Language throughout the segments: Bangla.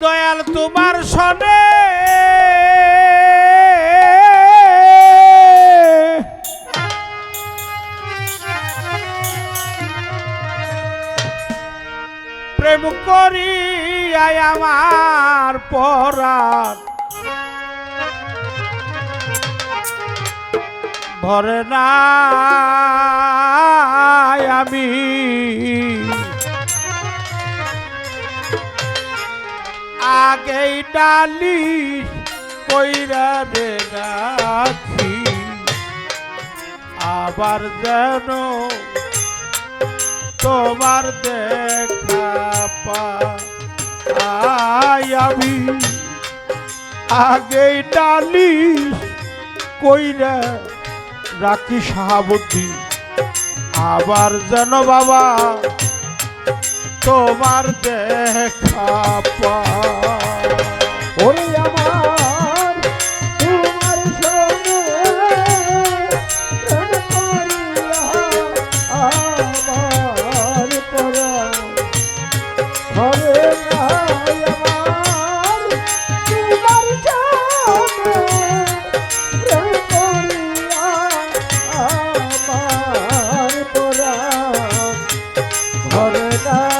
দয়াল তোমার সনে। প্রেম করি আমার পরাণ। ভরে না আমি। আগেই ডালি কইরা রে রাখি আবার যেন তোমার দেখা পাই আমি। আগেই ডালি কইরা রাখি সাহাবতী আবার যেন বাবা তোমার দেখা পাই। ওরে আমার তোমার সঙ্গে আমার পরাণ হবে না আমার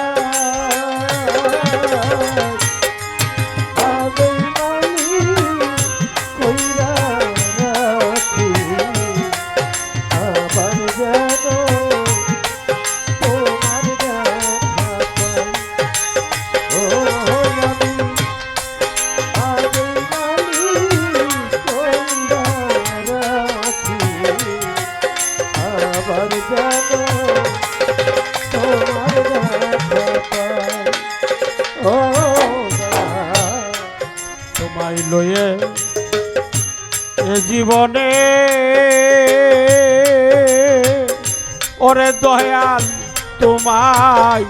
ওরে দয়াল, তোমায়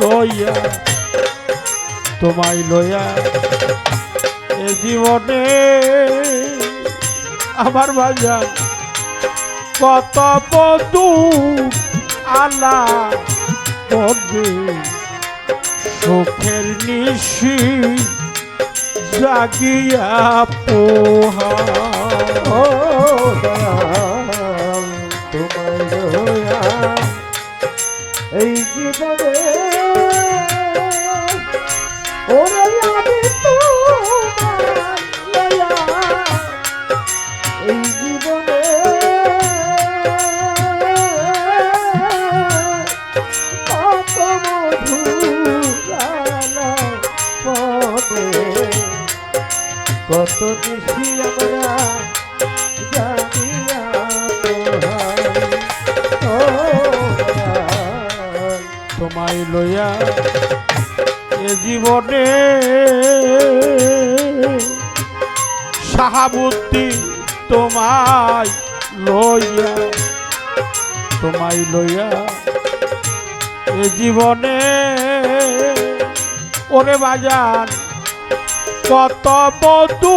লইয়া তোমায় লইয়া এ জীবনে আমার বাজার কত বধু আলা করবে। সুখের নিশি জাগিয়া পোহা। এই জীবনে ওরে আমি জীবনে সাহাবুদ্দি তোমায় লইয়া তোমায় লইয়া এ জীবনে, ওরে বাজার কত বধু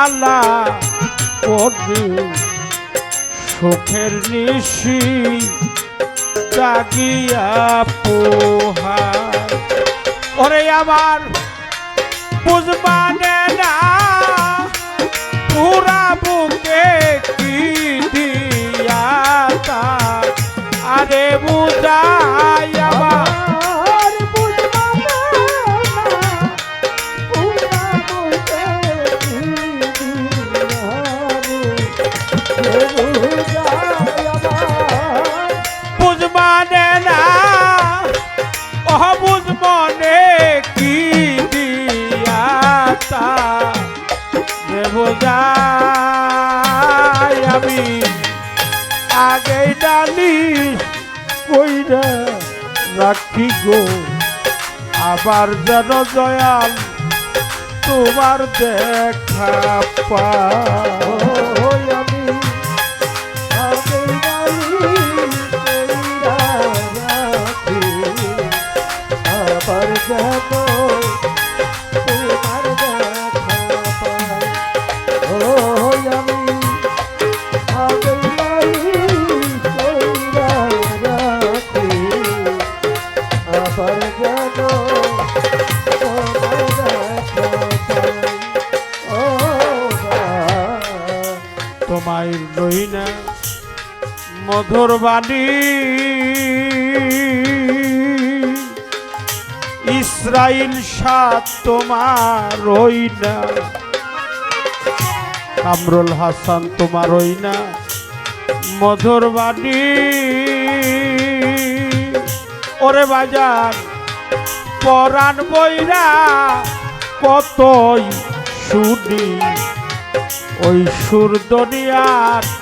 আলা করবে সুখের নিশি জাগিয়া পোহা ওরে আমার বুঝবানে না পুরা বুকে কি দিয়া আরে বুঝাই বোঝাই আমি আগে ডালি কইরা রাখি গো। আবার যেন দয়াল তোমার দেখা পা বাণী ইসরাইল সাত তোমার ওই না। কামরুল হাসান তোমার ওই না। মধুর বাণী। ওরে বাজার, পরাণ বইরা কতই শুনি। ওই সুর দুনিয়ার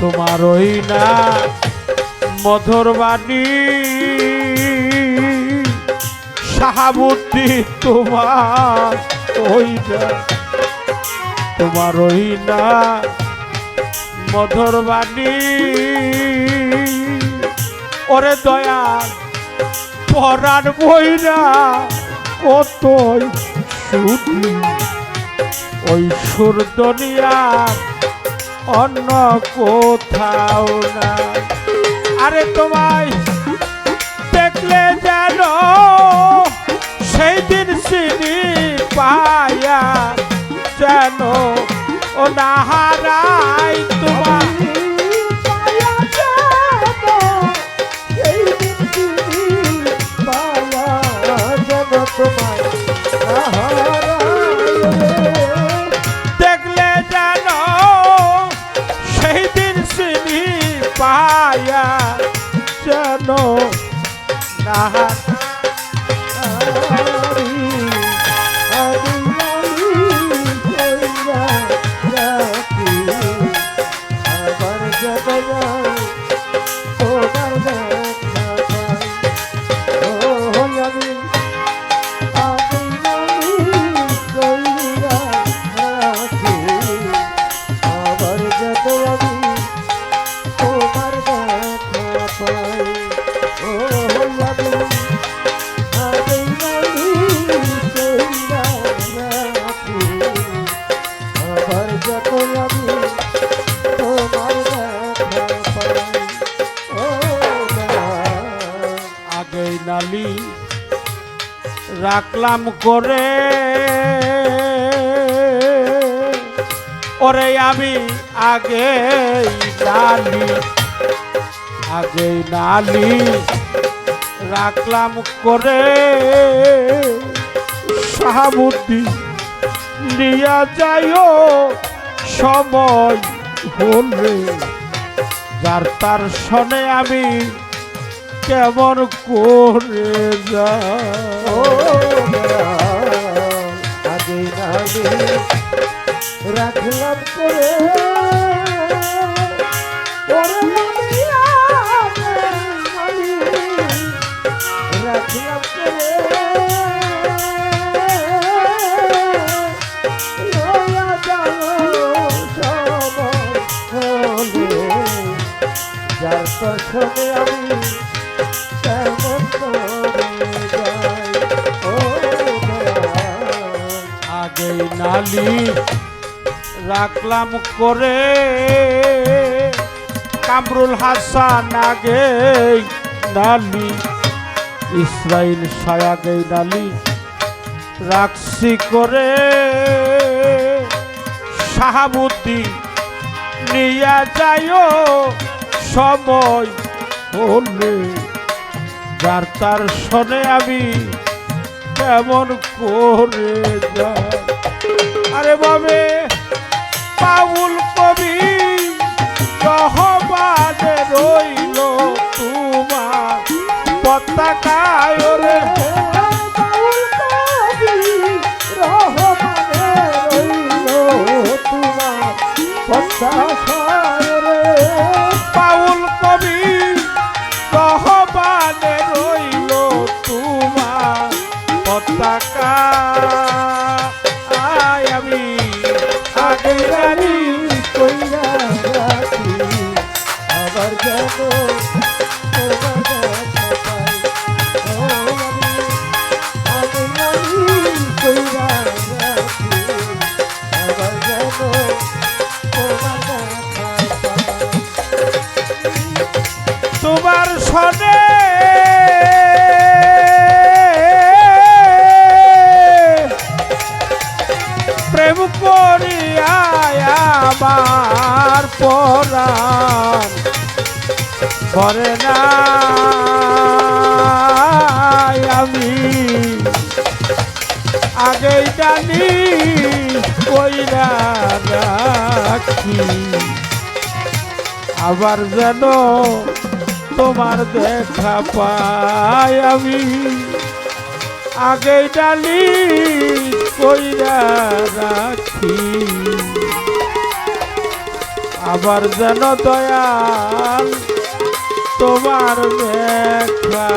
তোমার ওই না মধুর বাণী শাহাবুদ্দি তোমার ওই না। তোমার ওই না মধুর বাণী, ওরে দয়াল। পরাণ বইরা কতই শুনি ওই সুর দুনিয়ার অন্য কোথাও না। আরে তোমায় দেখলে যেন সেই দিন চিনি পায়া যেন ও না রাখলাম করে। ওরে আমি আগে নালি আগে নালি রাখলাম করে। সাহাবুদ্দি নিয়া যাইও, সময় হলে যার তার শনে আমি কেমন করে যা আগে রাখলাম করে যার পছন্দে আমি নালি রাখলাম করে কামরুল হাসান আগে নালি, ইসরাইল সায়াগে নালি, রাখছি করে শাহাবুদ্দি নিয়া যাইও সময় হলে। যার তার শনে আমি কেমন করে আমার পরাণ করে না। আমি আগেই জানি কইরা আবার যেন তোমার দেখা পাই আমি আগে ডালি কইরা রাখি। আবার যেন দয়াল তোমার দেখা